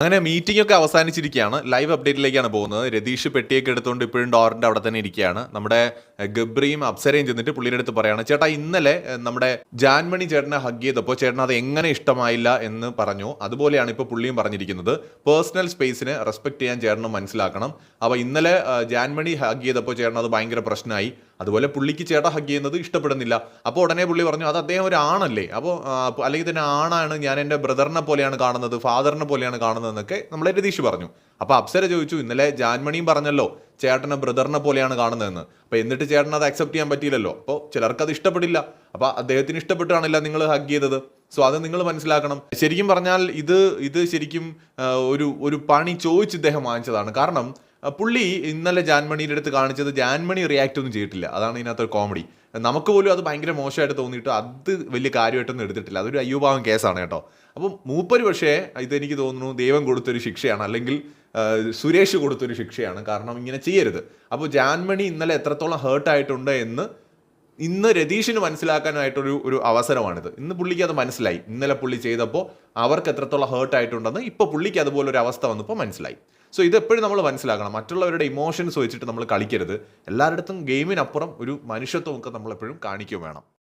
അങ്ങനെ മീറ്റിംഗ് ഒക്കെ അവസാനിച്ചിരിക്കുകയാണ്. ലൈവ് അപ്ഡേറ്റിലേക്കാണ് പോകുന്നത്. രതീഷ് പെട്ടിയൊക്കെ എടുത്തുകൊണ്ട് ഇപ്പോഴും ഡോറിന്റെ അവിടെ തന്നെ ഇരിക്കുകയാണ്. നമ്മുടെ ഗബ്രിയും അപ്സരയും ചെന്നിട്ട് പുള്ളിയുടെ അടുത്ത് പറയാണ് ചേട്ടാ ഇന്നലെ നമ്മുടെ ജാൻമണി ചേട്ടനെ ഹഗ് ചെയ്തപ്പോൾ ചേട്ടൻ അത് എങ്ങനെ ഇഷ്ടമായില്ല എന്ന് പറഞ്ഞു. അതുപോലെയാണ് ഇപ്പോൾ പുള്ളിയും പറഞ്ഞിരിക്കുന്നത്. പേഴ്സണൽ സ്പേസിനെ റെസ്പെക്ട് ചെയ്യാൻ ചേട്ടനും മനസ്സിലാക്കണം. അപ്പോൾ ഇന്നലെ ജാൻമണി ഹഗ് ചെയ്തപ്പോൾ ചേട്ടൻ അത് ഭയങ്കര പ്രശ്നമായി. അതുപോലെ പുള്ളിക്ക് ചേട്ട ഹഗ് ചെയ്യുന്നത് ഇഷ്ടപ്പെടുന്നില്ല. അപ്പോൾ ഉടനെ പുള്ളി പറഞ്ഞു അത് അദ്ദേഹം ഒരു ആണല്ലേ? അപ്പോൾ അല്ലെങ്കിൽ തന്നെ ആണാണ് ഞാൻ എന്റെ ബ്രദറിനെ പോലെയാണ് കാണുന്നത് ഫാദറിനെ പോലെയാണ് കാണുന്നത് എന്നൊക്കെ നമ്മളെ രതീഷ് പറഞ്ഞു. അപ്പോൾ അപ്സര ചോദിച്ചു ഇന്നലെ ജാൻമണിയും പറഞ്ഞല്ലോ ചേട്ടനെ ബ്രദറിനെ പോലെയാണ് കാണുന്നതെന്ന്. അപ്പോൾ എന്നിട്ട് ചേട്ടൻ അത് അക്സെപ്റ്റ് ചെയ്യാൻ പറ്റിയില്ലല്ലോ? അപ്പോൾ ചിലർക്ക് അത് ഇഷ്ടപ്പെടില്ല. അപ്പോൾ അദ്ദേഹത്തിന് ഇഷ്ടപ്പെട്ടാണല്ല നിങ്ങൾ ഹഗ് ചെയ്തത്. സോ അത് നിങ്ങൾ മനസ്സിലാക്കണം. ശരിക്കും പറഞ്ഞാൽ ഇത് ഇത് ശരിക്കും ഒരു ഒരു പണി ചോദിച്ച് ഇദ്ദേഹം വാങ്ങിച്ചതാണ്. കാരണം പുള്ളി ഇന്നലെ ജാൻമണിയുടെ അടുത്ത് കാണിച്ചത് ജാൻമണി റിയാക്ട് ഒന്നും ചെയ്തിട്ടില്ല. അതാണ് ഇതിനകത്തൊരു കോമഡി നമുക്ക് പോലും അത് ഭയങ്കര മോശമായിട്ട് തോന്നിയിട്ട് അത് വലിയ കാര്യമായിട്ടൊന്നും എടുത്തിട്ടില്ല. അതൊരു അയ്യൂഭാവം കേസാണ് കേട്ടോ. അപ്പം മൂപ്പര് പക്ഷേ ഇതെനിക്ക് തോന്നുന്നു ദൈവം കൊടുത്തൊരു ശിക്ഷയാണ് അല്ലെങ്കിൽ സുരേഷ് കൊടുത്തൊരു ശിക്ഷയാണ്. കാരണം ഇങ്ങനെ ചെയ്യരുത്. അപ്പോൾ ജാൻമണി ഇന്നലെ എത്രത്തോളം ഹേർട്ടായിട്ടുണ്ട് എന്ന് ഇന്ന് രതീഷിന് മനസ്സിലാക്കാനായിട്ടൊരു ഒരു അവസരമാണിത്. ഇന്ന് പുള്ളിക്ക് അത് മനസ്സിലായി. ഇന്നലെ പുള്ളി ചെയ്തപ്പോൾ അവർക്ക് എത്രത്തോളം ഹേർട്ട് ആയിട്ടുണ്ടെന്ന് ഇപ്പോൾ പുള്ളിക്ക് അതുപോലെ ഒരു അവസ്ഥ വന്നപ്പോൾ മനസ്സിലായി. സോ ഇത് എപ്പോഴും നമ്മൾ മനസ്സിലാക്കണം. മറ്റുള്ളവരുടെ ഇമോഷൻസ് വെച്ചിട്ട് നമ്മൾ കളിക്കരുത്. എല്ലായിടത്തും ഗെയിമിനപ്പുറം ഒരു മനുഷ്യത്വമൊക്കെ നമ്മളെപ്പോഴും കാണിക്കുകയും വേണം.